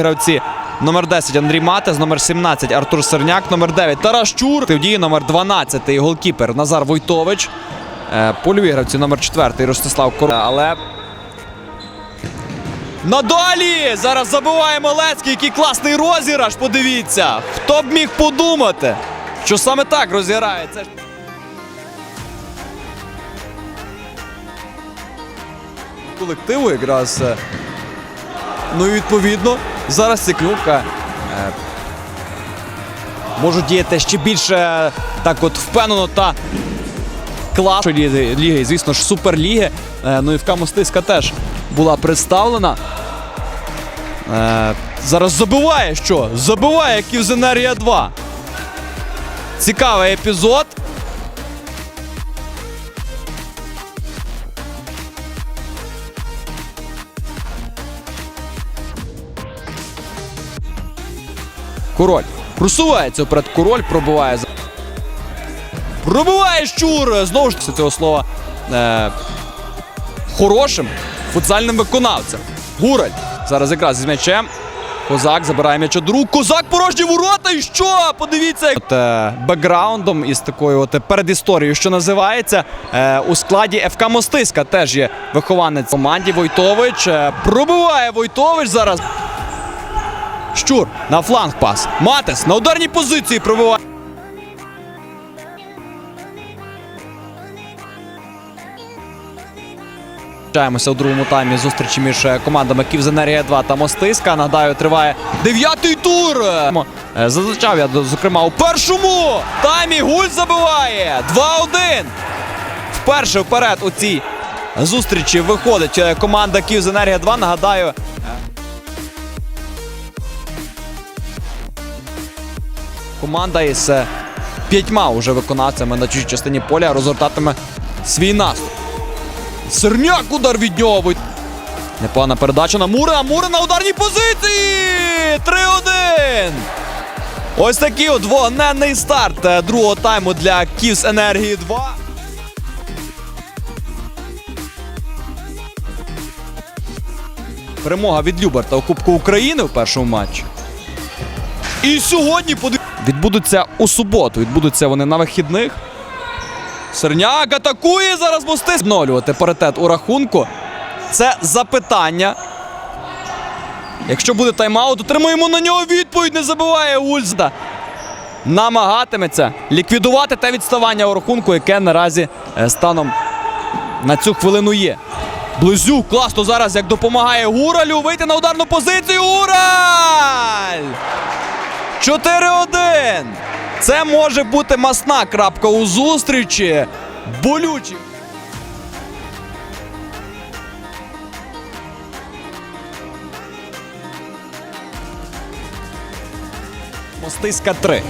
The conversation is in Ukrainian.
Гравці номер 10 Андрій Матес, номер 17 Артур Серняк, номер 9 Тарас Чур. В дії номер 12 голкіпер Назар Войтович. Е, Польові гравці номер 4 Ростислав Кор. Але Надалі! Зараз забиває Малецький, який класний розіграш. Подивіться. Хто б міг подумати, що саме так розіграється. Колективу якраз. е, Ну і відповідно, зараз ці кнопка е, можуть діяти ще більше так от впевнено та ліги, ліги, звісно ж, суперліги. Е, ну і в Мостиська теж була представлена. Е, зараз забиває що? Забиває Ківзенерія 2. Цікавий епізод. Король. Просувається вперед. Король пробиває. Пробиває щур! Знову ж таки цього слова. Е, хорошим футзальним виконавцем. Гураль. Зараз якраз із м'ячем. Козак забирає м'яч до рук. Козак порожні ворота. І що? Подивіться. От, е, бекграундом із такою от передісторією, що називається. Е, у складі ФК Мостиська теж є вихованець команді Войтович. Е, пробиває Войтович зараз. Щур на фланг пас. Матес на ударній позиції пробиває. Вчаємося у другому таймі зустрічі між е, командами Ківзенерія 2 та Мостиська. Нагадаю, триває дев'ятий тур. Е, Зазначав я, зокрема, у першому таймі Гуль забиває 2-1. Вперше вперед у цій зустрічі виходить е, команда Київзенергія 2. Нагадаю, команда із е, п'ятьма уже виконавцями на чужій частині поля розгортатиме свій наступ. Серняк удар від нього. Непогана передача на Мурина. Мурин на ударній позиції. 3-1. Ось такий от вогненний старт е, другого тайму для Ківс Енергії 2. Перемога від Люберта у Кубку України в першому матчі. І сьогодні подив... відбудуться у суботу. Відбудуться вони на вихідних. Серняк атакує зараз мости. Відновлювати паритет у рахунку. Це запитання. Якщо буде тайм-аут, отримуємо на нього відповідь. Не забиває Ульзда. Намагатиметься ліквідувати те відставання у рахунку, яке наразі е, станом на цю хвилину є. Близюк класно зараз як допомагає Гуралю вийти на ударну позицію. Гураль! 4-1. Це може бути масна крапка у зустрічі. Болючі. Мостиська 3.